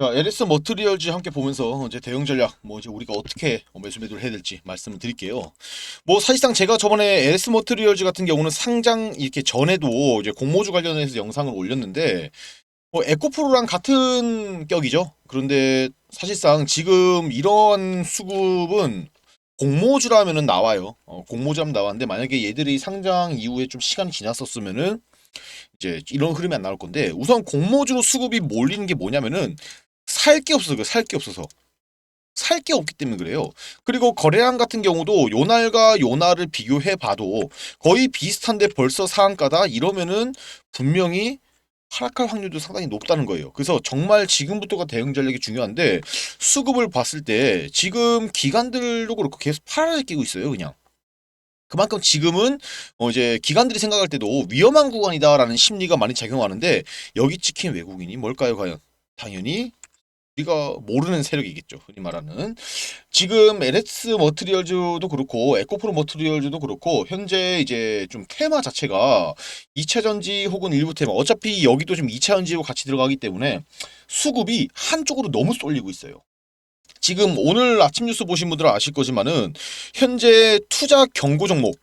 자, LS 머트리얼즈 함께 보면서 이제 대응 전략 뭐 이제 우리가 어떻게 매수 매도를 해야 될지 말씀을 드릴게요. 뭐 사실상 제가 저번에 LS 머트리얼즈 같은 경우는 상장 이렇게 전에도 이제 공모주 관련해서 영상을 올렸는데 뭐 에코프로랑 같은 격이죠. 그런데 사실상 지금 이런 수급은 공모주라면은 나와요. 어, 공모주라면 나왔는데 만약에 얘들이 상장 이후에 좀 시간이 지났었으면은 이제 이런 흐름이 안 나올 건데 우선 공모주로 수급이 몰리는 게 뭐냐면은 살 게 없어서 살 게 없어서 살 게 없기 때문에 그래요. 그리고 거래량 같은 경우도 요날과 요날을 비교해 봐도 거의 비슷한데 벌써 상한가다 이러면은 분명히 하락할 확률도 상당히 높다는 거예요. 그래서 정말 지금부터가 대응 전략이 중요한데 수급을 봤을 때 지금 기관들도 그렇고 계속 팔아를 끼고 있어요, 그냥. 그만큼 지금은 어 이제 기관들이 생각할 때도 위험한 구간이다라는 심리가 많이 작용하는데 여기 찍힌 외국인이 뭘까요, 과연? 당연히 우리가 모르는 세력이겠죠. 흔히 말하는 지금 LS 머트리얼즈도 그렇고 에코프로 머트리얼즈도 그렇고 현재 이제 좀 테마 자체가 2차 전지 혹은 일부 테마 어차피 여기도 좀 2차 전지로 같이 들어가기 때문에 수급이 한쪽으로 너무 쏠리고 있어요. 지금 오늘 아침 뉴스 보신 분들은 아실 거지만은 현재 투자 경고 종목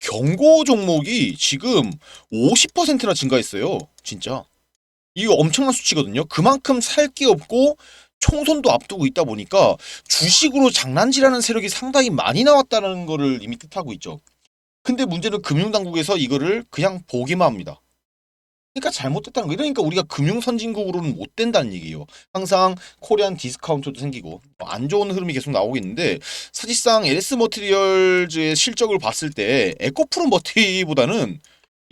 경고 종목이 지금 50%나 증가했어요. 진짜. 이거 엄청난 수치거든요. 그만큼 살 게 없고 총선도 앞두고 있다 보니까 주식으로 장난질하는 세력이 상당히 많이 나왔다는 거를 이미 뜻하고 있죠. 근데 문제는 금융당국에서 이거를 그냥 보기만 합니다. 그러니까 잘못됐다는 거예요. 그러니까 우리가 금융 선진국으로는 못 된다는 얘기예요. 항상 코리안 디스카운트도 생기고 뭐안 좋은 흐름이 계속 나오고 있는데 사실상 LS 머티리얼즈의 실적을 봤을 때 에코프로 머티보다는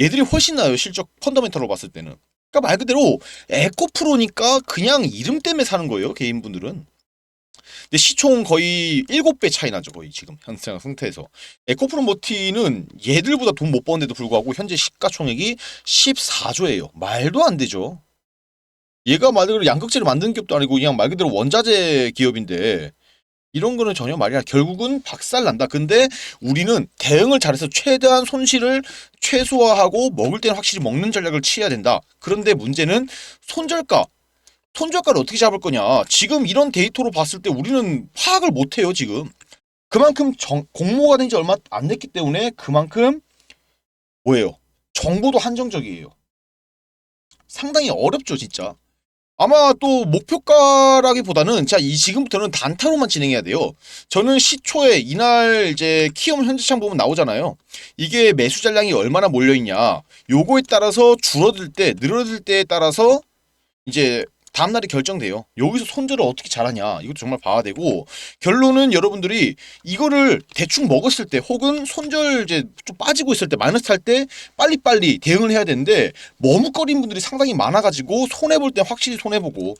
얘들이 훨씬 나아요. 실적 펀더멘털로 봤을 때는. 그러니까 말 그대로 에코프로니까 그냥 이름 때문에 사는 거예요. 개인분들은. 근데 시총 거의 7배 차이 나죠. 거의 지금 현재 상태에서. 에코프로 머티는 얘들보다 돈 못 버는데도 불구하고 현재 시가총액이 14조예요. 말도 안 되죠. 얘가 말 그대로 양극재를 만드는 기업도 아니고 그냥 말 그대로 원자재 기업인데 이런 거는 전혀 말이 아니라 결국은 박살난다. 근데 우리는 대응을 잘해서 최대한 손실을 최소화하고 먹을 때는 확실히 먹는 전략을 취해야 된다. 그런데 문제는 손절가. 손절가를 어떻게 잡을 거냐. 지금 이런 데이터로 봤을 때 우리는 파악을 못 해요, 지금. 그만큼 정- 공모가 된 지 얼마 안 됐기 때문에 그만큼 뭐예요? 정보도 한정적이에요. 상당히 어렵죠, 진짜. 아마 또 목표가라기보다는 자, 이 지금부터는 단타로만 진행해야 돼요. 저는 시초에 이날 이제 키움 현재창 보면 나오잖아요. 이게 매수 잔량이 얼마나 몰려 있냐. 요거에 따라서 줄어들 때, 늘어들 때에 따라서 이제 다음 날이 결정돼요. 여기서 손절을 어떻게 잘하냐. 이것도 정말 봐야 되고 결론은 여러분들이 이거를 대충 먹었을 때 혹은 손절 이제 좀 빠지고 있을 때 마이너스 탈 때 빨리빨리 대응을 해야 되는데 머뭇거리는 분들이 상당히 많아가지고 손해 볼 때 확실히 손해 보고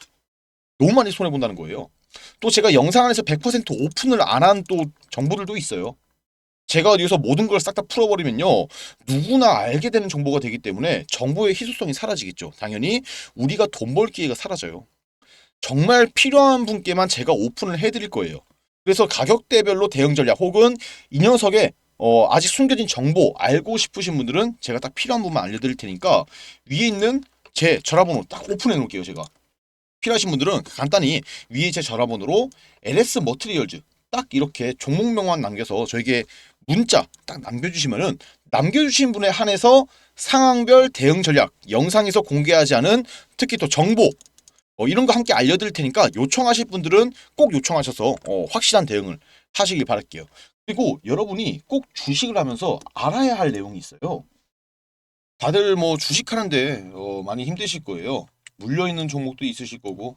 너무 많이 손해 본다는 거예요. 또 제가 영상 안에서 100% 오픈을 안 한 또 정보들도 있어요. 제가 여기서 모든 걸 싹 다 풀어버리면요 누구나 알게 되는 정보가 되기 때문에 정보의 희소성이 사라지겠죠. 당연히 우리가 돈 벌 기회가 사라져요. 정말 필요한 분께만 제가 오픈을 해드릴 거예요. 그래서 가격대별로 대응 전략 혹은 이 녀석의 어, 아직 숨겨진 정보 알고 싶으신 분들은 제가 딱 필요한 부분만 알려드릴 테니까 위에 있는 제 전화번호 딱 오픈해 놓을게요 제가 필요하신 분들은 간단히 위에 제 전화번호로 LS 머트리얼즈 딱 이렇게 종목명만 남겨서 저에게 문자 딱 남겨주시면은 남겨주신 분에 한해서 상황별 대응 전략 영상에서 공개하지 않은 특히 또 정보 어, 이런 거 함께 알려드릴 테니까 요청하실 분들은 꼭 요청하셔서 어, 확실한 대응을 하시길 바랄게요. 그리고 여러분이 꼭 주식을 하면서 알아야 할 내용이 있어요. 다들 뭐 주식하는데 어, 많이 힘드실 거예요. 물려 있는 종목도 있으실 거고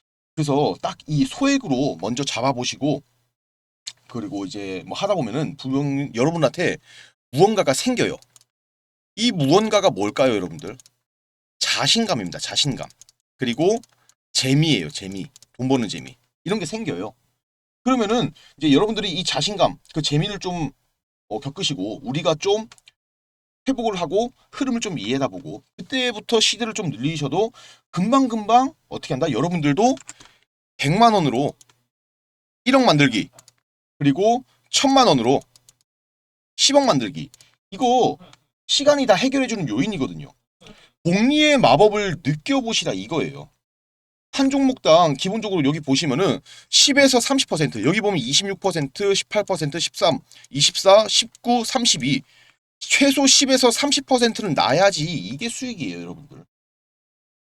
그래서 딱 이 소액으로 먼저 잡아보시고 그리고 이제 뭐 하다 보면은 분명 여러분한테 무언가가 생겨요. 이 무언가가 뭘까요, 여러분들? 자신감입니다. 자신감. 그리고 재미예요, 재미. 돈 버는 재미. 이런 게 생겨요. 그러면은 이제 여러분들이 이 자신감, 그 재미를 좀 어, 겪으시고 우리가 좀 회복을 하고 흐름을 좀 이해다 보고 그때부터 시드를 좀 늘리셔도 금방금방 어떻게 한다? 여러분들도 100만 원으로 1억 만들기 그리고 1000만 원으로 10억 만들기 이거 시간이 다 해결해주는 요인이거든요. 복리의 마법을 느껴보시라 이거예요. 한 종목당 기본적으로 여기 보시면은 10에서 30% 여기 보면 26% 18% 13 24 19 32 최소 10에서 30%는 나야지 이게 수익이에요 여러분들